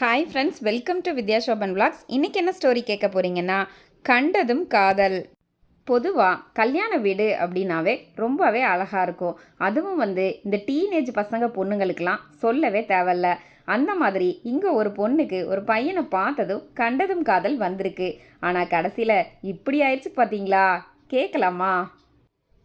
Hi friends welcome to Vidya Shoban vlogs. இன்னைக்கு என்ன story கேட்க போகிறீங்கன்னா கண்டதும் காதல். பொதுவாக கல்யாண வீடு அப்படின்னாவே ரொம்பவே அழகாக இருக்கும். அதுவும் வந்து இந்த டீனேஜ் பசங்க பொண்ணுங்களுக்கெல்லாம் சொல்லவே தேவையில்ல. அந்த மாதிரி இங்கே ஒரு பொண்ணுக்கு ஒரு பையனை பார்த்ததும் கண்டதும் காதல் வந்திருக்கு. ஆனால் கடைசியில் இப்படி ஆயிடுச்சு பார்த்தீங்களா கேட்கலாமா?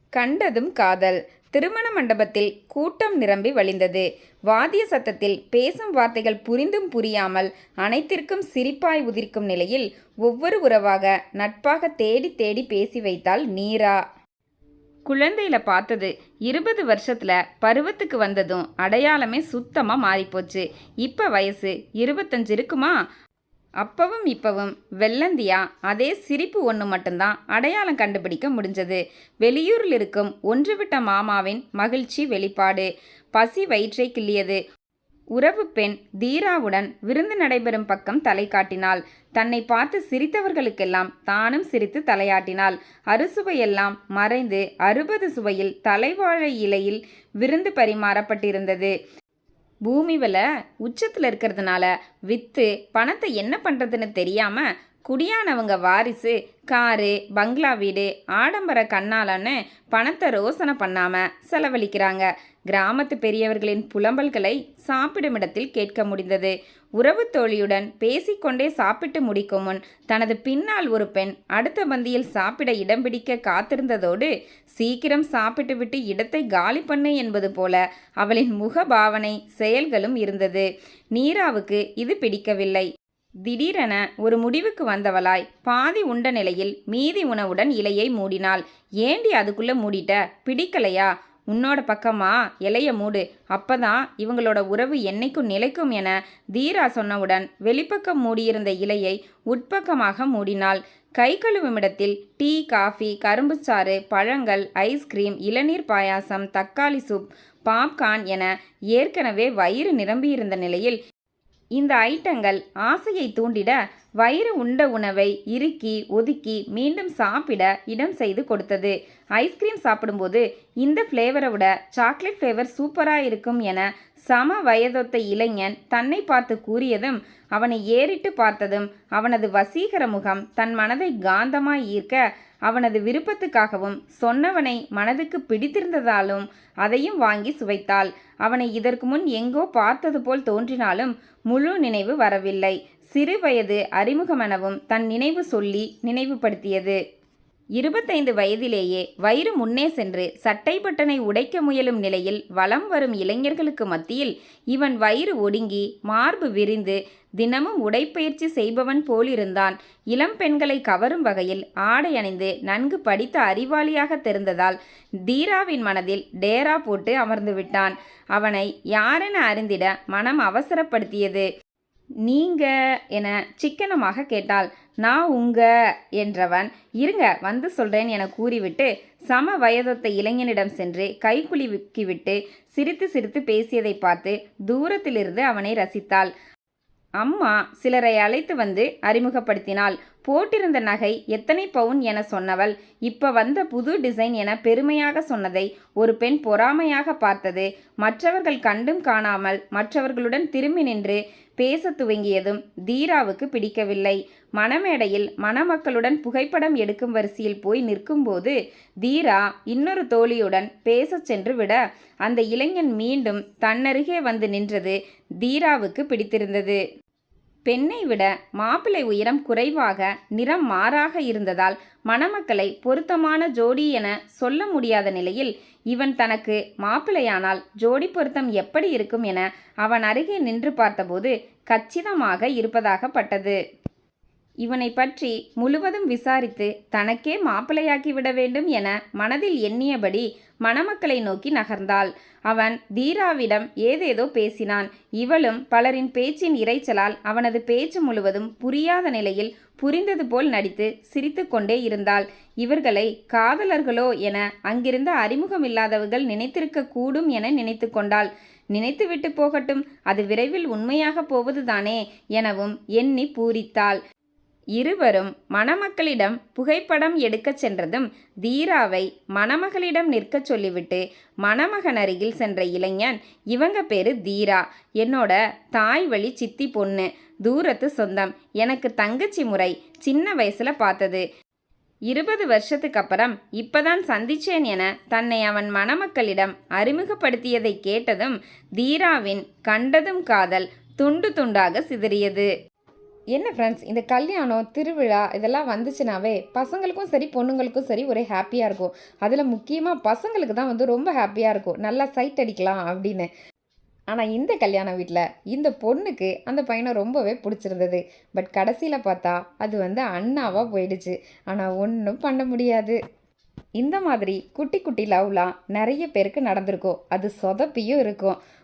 கண்டதும் காதல். திருமண மண்டபத்தில் கூட்டம் நிரம்பி வழிந்தது. வாத்திய சத்தத்தில் பேசும் வார்த்தைகள் புரிந்தும் புரியாமல் அனைத்திற்கும் சிரிப்பாய் உதிர்க்கும் நிலையில் ஒவ்வொரு உறவாக நட்பாக தேடி தேடி பேசி வைத்தாள் நீரா. குழந்தையில பார்த்தது இருபது வருஷத்துல பருவத்துக்கு வந்ததும் அடையாளமே சுத்தமாக மாறிப்போச்சு. இப்போ வயசு இருபத்தஞ்சு இருக்குமா? அப்பவும் இப்பவும் வெள்ளந்தியா அதே சிரிப்பு ஒன்று மட்டும்தான் அடையாளம் கண்டுபிடிக்க முடிஞ்சது. வெளியூரில் இருக்கும் ஒன்றுவிட்ட மாமாவின் மகிழ்ச்சி வெளிப்பாடு. பசி வயிற்றை கிள்ளியது. உறவு பெண் தீராவுடன் விருந்து நடைபெறும் பக்கம் தலை காட்டினாள். தன்னை பார்த்து சிரித்தவர்களுக்கெல்லாம் தானும் சிரித்து தலையாட்டினாள். அறுசுவையெல்லாம் மறைந்து அறுபது சுவையில் தலைவாழை இலையில் விருந்து பரிமாறப்பட்டிருந்தது. பூமி விலை உச்சத்தில் இருக்கிறதுனால விற்று பணத்தை என்ன பண்ணுறதுன்னு தெரியாமல் குடியானவங்க வாரிசு காரு பங்களா வீடு ஆடம்பர கண்ணாலன்னு பணத்தை ரோசனை பண்ணாமல் செலவழிக்கிறாங்க. கிராமத்து பெரியவர்களின் புலம்பல்களை சாப்பிடும் இடத்தில் கேட்க முடிந்தது. உறவு தோழியுடன் பேசிக்கொண்டே சாப்பிட்டு முடிக்கும் முன் தனது பின்னால் ஒரு பெண் அடுத்த பந்தியில் சாப்பிட இடம் பிடிக்க காத்திருந்ததோடு சீக்கிரம் சாப்பிட்டு விட்டு இடத்தை காலி பண்ணு என்பது போல அவளின் முக பாவனை செயல்களும் இருந்தது. நீராவுக்கு இது பிடிக்கவில்லை. திடீரென ஒரு முடிவுக்கு வந்தவளாய் பாதி உண்ட நிலையில் மீதி உணவுடன் இலையை மூடினாள். ஏண்டி அதுக்குள்ளே மூடிட்ட? பிடிக்கலையா? உன்னோட பக்கமா? இலைய மூடு. அப்பதான் இவங்களோட உறவு என்னைக்கும் நிலைக்கும் என தீரா சொன்னவுடன் வெளிப்பக்கம் மூடியிருந்த இலையை உட்பக்கமாக மூடினாள். கை கழுவும் இடத்தில் டீ காஃபி கரும்பு சாறு பழங்கள் ஐஸ்கிரீம் இளநீர் பாயாசம் தக்காளி சூப் பாப்கார்ன் என ஏற்கனவே வயிறு நிரம்பியிருந்த நிலையில் இந்த ஐட்டங்கள் ஆசையை தூண்டிட வயிறு உண்ட உணவை இறுக்கி ஒதுக்கி மீண்டும் சாப்பிட இடம் செய்து கொடுத்தது. ஐஸ்கிரீம் சாப்பிடும்போது இந்த ஃப்ளேவரை விட சாக்லேட் ஃப்ளேவர் சூப்பராக இருக்கும் என சம வயதொத்த இளைஞன் தன்னை பார்த்து கூறியதும் அவனை ஏறிட்டு பார்த்ததும் அவனது வசீகர முகம் தன் மனதை காந்தமாய் ஈர்க்க அவனது விருப்பத்துக்காகவும் சொன்னவனை மனதுக்கு பிடித்திருந்ததாலும் அதையும் வாங்கி சுவைத்தாள். அவனை இதற்கு முன் எங்கோ பார்த்தது போல் தோன்றினாலும் முழு நினைவு வரவில்லை. சிறு வயது அறிமுகமெனவும் தன் நினைவு சொல்லி நினைவுபடுத்தியது. இருபத்தைந்து வயதிலேயே வயிறு முன்னே சென்று சட்டை பட்டனை உடைக்க முயலும் நிலையில் வலம் வரும் இளைஞர்களுக்கு மத்தியில் இவன் வயிறு ஒடுங்கி மார்பு விரிந்து தினமும் உடைப்பயிற்சி செய்பவன் போலிருந்தான். இளம் பெண்களை கவரும் வகையில் ஆடை அணிந்து நன்கு படித்த அறிவாளியாக தெரிந்ததால் தீராவின் மனதில் டேரா போட்டு அமர்ந்து விட்டான் அவனை யாரென அறிந்திட மனம் அவசரப்படுத்தியது. நீங்க என சிக்கனமாக கேட்டாள் நான் உங்க என்றவன் இருங்க வந்து சொல்றேன் என கூறிவிட்டு சம வயதொத்த இளைஞனிடம் சென்று கைக்குலுக்கிவிட்டு சிரித்து சிரித்து பேசியதை பார்த்து தூரத்திலிருந்து அவனை ரசித்தாள். அம்மா சிலரை அழைத்து வந்து அறிமுகப்படுத்தினாள். போட்டிருந்த நகை எத்தனை பவுன் என சொன்னவள். இப்ப வந்த புது டிசைன் என பெருமையாக சொன்னதை ஒரு பெண் பொறாமையாக பார்த்தது. மற்றவர்கள் கண்டும் காணாமல் மற்றவர்களுடன் திரும்பி நின்று பேச துவங்கியதும் தீராவுக்கு பிடிக்கவில்லை. மணமேடையில் மணமக்களுடன் புகைப்படம் எடுக்கும் வரிசையில் போய் நிற்கும்போது தீரா இன்னொரு தோழியுடன் பேசச் சென்று விட அந்த இளைஞன் மீண்டும் தன்னருகே வந்து நின்றது தீராவுக்கு பிடித்திருந்தது. பெண்ணை விட மாப்பிள்ளை உயரம் குறைவாக நிறம் மாறாக இருந்ததால் மணமக்களை பொருத்தமான ஜோடி என சொல்ல முடியாத நிலையில் இவன் தனக்கு மாப்பிள்ளையானால் ஜோடி பொருத்தம் எப்படி இருக்கும் என அவன் அருகே நின்று பார்த்தபோது கச்சிதமாக இருப்பதாகப்பட்டது. இவனை பற்றி முழுவதும் விசாரித்து தனக்கே மாப்பிள்ளையாக்கி விட வேண்டும் என மனதில் எண்ணியபடி மணமக்களை நோக்கி நகர்ந்தாள். அவன் தீராவிடம் ஏதேதோ பேசினான். இவளும் பலரின் பேச்சின் இரைச்சலால் அவனது பேச்சு முழுவதும் புரியாத நிலையில் புரிந்தது போல் நடித்து சிரித்துக்கொண்டே இருந்தாள். இவர்களை காதலர்களோ என அங்கிருந்த அறிமுகமில்லாதவர்கள் நினைத்திருக்க கூடும் என நினைத்து கொண்டாள். நினைத்துவிட்டு போகட்டும் அது விரைவில் உண்மையாக போவதுதானே எனவும் எண்ணி பூரித்தாள். இருவரும் மணமக்களிடம் புகைப்படம் எடுக்கச் சென்றதும் தீராவை மணமகளிடம் நிற்கச் சொல்லிவிட்டு மணமகன் அருகில் சென்ற இளைஞன் இவங்க பேரு தீரா. என்னோட தாய் வழி சித்தி பொண்ணு. தூரத்து சொந்தம். எனக்கு தங்கச்சி முறை சின்ன வயசுல பார்த்தது. இருபது வருஷத்துக்கு அப்புறம் இப்பதான் சந்திச்சேன் என தன்னை அவன் மணமக்களிடம் அறிமுகப்படுத்தியதை கேட்டதும் தீராவின் கண்டதும் காதல் துண்டு துண்டாக சிதறியது. என்ன ஃப்ரெண்ட்ஸ் இந்த கல்யாணம் திருவிழா இதெல்லாம் வந்துச்சுனாவே பசங்களுக்கும் சரி பொண்ணுங்களுக்கும் சரி ஒரே ஹாப்பியாக இருக்கும். அதில் முக்கியமாக பசங்களுக்கு தான் வந்து ரொம்ப ஹாப்பியாக இருக்கும். நல்லா சைட் அடிக்கலாம் அப்படின்னு. ஆனால் இந்த கல்யாண வீட்டில் இந்த பொண்ணுக்கு அந்த பையனை ரொம்பவே பிடிச்சிருந்தது. பட் கடைசியில் பார்த்தா அது வந்து அண்ணாவாக போயிடுச்சு. ஆனால் ஒன்றும் பண்ண முடியாது. இந்த மாதிரி குட்டி குட்டி லவ்லாம் நிறைய பேருக்கு நடந்திருக்கும். அது சொதப்பியும் இருக்கும்.